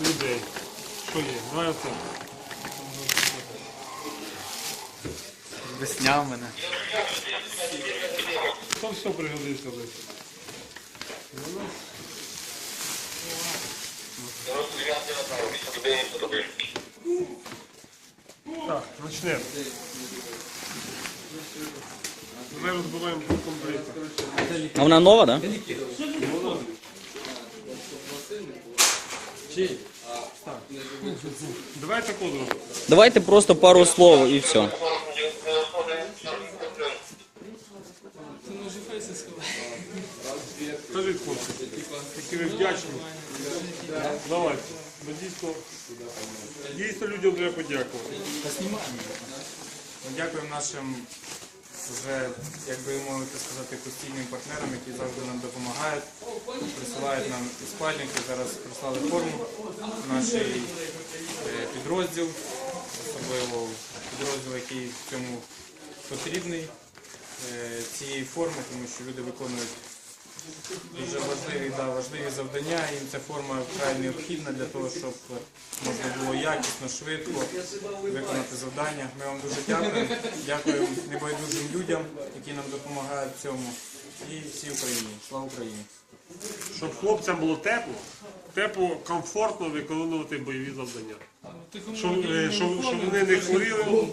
людей. Що є? Давай оце. Весняв мене. Там все пригодиться десь. Так, почнемо. Ми розбиваємо по комплекту. А вона нова, так? Да? Давайте коду. Давайте просто пару слов і все. Скажіть, хлопці, які ви вдячні. Давайте. Бо дійсно, дійсно людям треба подякувати. Дякуємо нашим вже, як би мовити сказати, постійним партнерам, які завжди нам допомагають, присилають нам і спальники. Зараз прислали форму в наш е, підрозділ, особливо підрозділ, який в цьому потрібний е, цієї форми, тому що люди виконують дуже важливі, да, важливі завдання. Їм ця форма вкрай необхідна для того, щоб можна було якісно, швидко виконати завдання. Ми вам дуже дякуємо. Дякуємо небайдужим людям, які нам допомагають в цьому. І всій Україні. Слава Україні! Щоб хлопцям було тепло, тепло, комфортно виконувати бойові завдання. Щоб, е, щоб, щоб вони не хворіли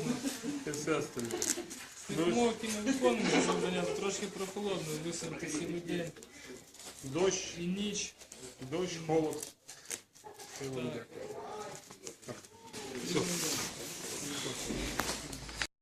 і все остальне. Мовки не виконуємо завдання, трошки прохолодно, висадки цілий день Дощ, і ніч. дощ, холод. Все.